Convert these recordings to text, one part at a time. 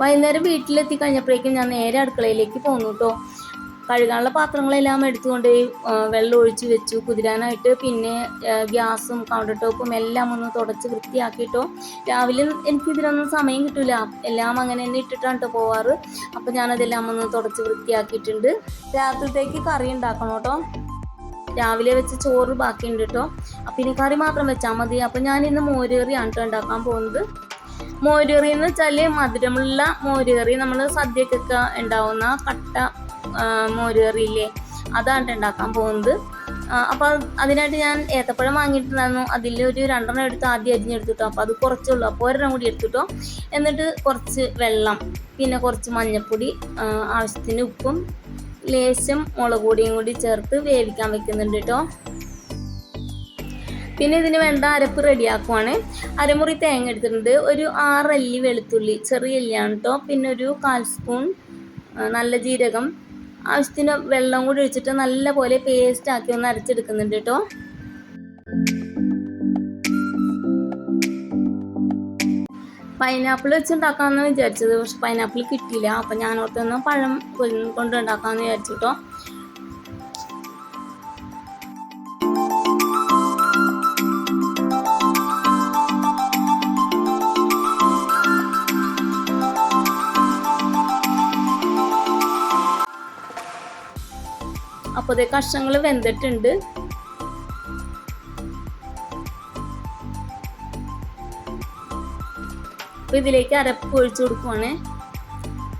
വൈകുന്നേരം വീട്ടിലെത്തി കഴിഞ്ഞപ്പോഴേക്കും ഞാൻ നേരെ അടുക്കളയിലേക്ക് പോന്നു കേട്ടോ കഴുകാനുള്ള പാത്രങ്ങളെല്ലാം എടുത്തുകൊണ്ട് വെള്ളം ഒഴിച്ച് വെച്ചു കുതിരാനായിട്ട്. പിന്നെ ഗ്യാസും കൗണ്ടർ ടോപ്പും എല്ലാം ഒന്ന് തുടച്ച് വൃത്തിയാക്കിയിട്ടോ രാവിലെ എനിക്ക് ഇതിനൊന്നും സമയം കിട്ടില്ല എല്ലാം അങ്ങനെ തന്നെ ഇട്ടിട്ടാണ് കേട്ടോ പോവാറ്. അപ്പോൾ ഞാനതെല്ലാം ഒന്ന് തുടച്ച് വൃത്തിയാക്കിയിട്ടുണ്ട്. രാത്രിത്തേക്ക് കറി ഉണ്ടാക്കണം കേട്ടോ രാവിലെ വെച്ച ചോറ് ബാക്കിയുണ്ട് കേട്ടോ അപ്പം ഇനി കറി മാത്രം വെച്ചാൽ മതി. അപ്പം ഞാൻ ഇന്ന് മോരുകറിയാണ് കേട്ടോ ഉണ്ടാക്കാൻ പോകുന്നത്. മോരുകറി എന്ന് വെച്ചാൽ മധുരമുള്ള മോരുകറി. നമ്മൾ സദ്യക്കൊക്കെ ഉണ്ടാവുന്ന കട്ട മോരുകറിയില്ലേ? അതാണ് ഉണ്ടാക്കാൻ പോകുന്നത്. അപ്പോൾ അതിനായിട്ട് ഞാൻ ഏത്തപ്പഴം വാങ്ങിയിട്ടുണ്ടായിരുന്നു. അതിൽ ഒരു രണ്ടെണ്ണം എടുത്ത് ആദ്യം അരിഞ്ഞെടുത്തിട്ടോ. അപ്പോൾ അത് കുറച്ചേ ഉള്ളൂ അപ്പോൾ ഒരെണ്ണം കൂടി എടുത്തിട്ടോ. എന്നിട്ട് കുറച്ച് വെള്ളം പിന്നെ കുറച്ച് മഞ്ഞൾപ്പൊടി ആവശ്യത്തിന് ഉപ്പും ലേശം മുളക് പൊടിയും കൂടി ചേർത്ത് വേവിക്കാൻ വെക്കുന്നുണ്ട് കേട്ടോ പിന്നെ ഇതിന് വേണ്ട അരപ്പ് റെഡിയാക്കുവാണ്. അരമുറി തേങ്ങ എടുത്തിട്ടുണ്ട്. ഒരു ആറല്ലി വെളുത്തുള്ളി ചെറിയ അല്ലിയാണ് കേട്ടോ പിന്നെ ഒരു കാൽ സ്പൂൺ നല്ല ജീരകം. ആവശ്യത്തിന് വെള്ളം കൂടി ഒഴിച്ചിട്ട് നല്ല പോലെ പേസ്റ്റ് ആക്കി ഒന്ന് അരച്ചെടുക്കുന്നുണ്ട് കേട്ടോ പൈനാപ്പിൾ വെച്ചുണ്ടാക്കാമെന്ന് വിചാരിച്ചത്. പക്ഷെ പൈനാപ്പിൾ കിട്ടിയില്ല. അപ്പം ഞാനോർത്തൊന്ന് പഴം കൊണ്ട് ഉണ്ടാക്കാമെന്ന് വിചാരിച്ചു കേട്ടോ അപ്പോൾ കഷ്ണങ്ങൾ വെന്തിട്ടുണ്ട്. ഇതിലേക്ക് അരപ്പ് ഒഴിച്ചു കൊടുക്കുവാണ്.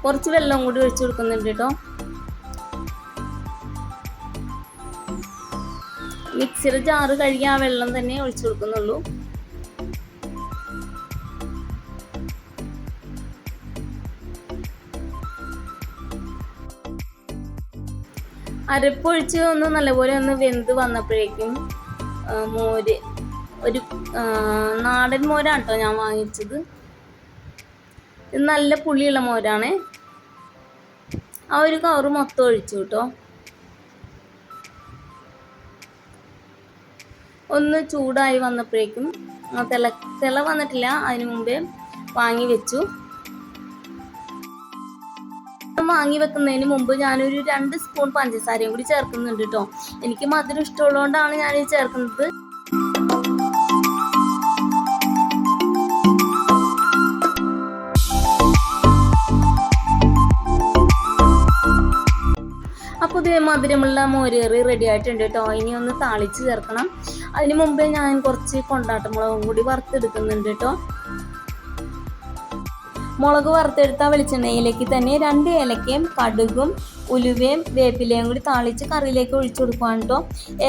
കുറച്ച് വെള്ളം കൂടി ഒഴിച്ചു കൊടുക്കുന്നുണ്ട് കേട്ടോ. മിക്സിയുടെ ജാറ് കഴുകി ആ വെള്ളം തന്നെ ഒഴിച്ചു കൊടുക്കുന്നുള്ളൂ. അരപ്പൊഴിച്ച് ഒന്ന് നല്ലപോലെ ഒന്ന് വെന്ത് വന്നപ്പോഴേക്കും മോര് ഒരു നാടൻ മോരാണ് കേട്ടോ ഞാൻ വാങ്ങിച്ചത്. ഇത് നല്ല പുളിയുള്ള മോരാണ്. ആ ഒരു കവറ് മൊത്തം ഒഴിച്ചു കേട്ടോ ഒന്ന് ചൂടായി വന്നപ്പോഴേക്കും തിള തിള വന്നിട്ടില്ല അതിന് മുമ്പേ വാങ്ങി വെച്ചു. വാങ്ങി വെക്കുന്നതിന് മുമ്പ് ഞാനൊരു രണ്ട് സ്പൂൺ പഞ്ചസാരയും കൂടി ചേർക്കുന്നുണ്ട് കേട്ടോ. എനിക്ക് മധുരം ഇഷ്ടമുള്ളതുകൊണ്ടാണ് ഞാൻ ഇത് ചേർക്കുന്നത്. അപ്പോൾ ഇത് മധുരമുള്ള മോരേറി റെഡി ആയിട്ടുണ്ട് കേട്ടോ. ഇനി ഒന്ന് താളിച്ച് ചേർക്കണം. അതിന് മുമ്പേ ഞാൻ കുറച്ച് കൊണ്ടാട്ടമുളകും കൂടി വറുത്തെടുക്കുന്നുണ്ട് കേട്ടോ. മുളക് വറുത്തെടുത്ത വെളിച്ചെണ്ണയിലേക്ക് തന്നെ രണ്ട് ഏലക്കയും കടുകും ഉലുവയും വേപ്പിലയും കൂടി താളിച്ച് കറിയിലേക്ക് ഒഴിച്ചു കൊടുക്കുവാണ് കേട്ടോ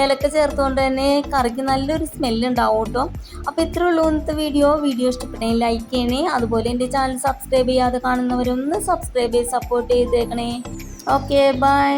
ഏലക്ക ചേർത്തുകൊണ്ട് തന്നെ കറിക്ക് നല്ലൊരു സ്മെല്ല് ഉണ്ടാവും കേട്ടോ അപ്പോൾ ഇത്രേ ഉള്ളൂ ഇന്നത്തെ വീഡിയോ. വീഡിയോ ഇഷ്ടപ്പെട്ടെങ്കിൽ ലൈക്ക് ചെയ്യണേ. അതുപോലെ എന്റെ ചാനൽ സബ്സ്ക്രൈബ് ചെയ്യാതെ കാണുന്നവരൊന്ന് സബ്സ്ക്രൈബ് ചെയ്ത് സപ്പോർട്ട് ചെയ്തേക്കണേ. Okay bye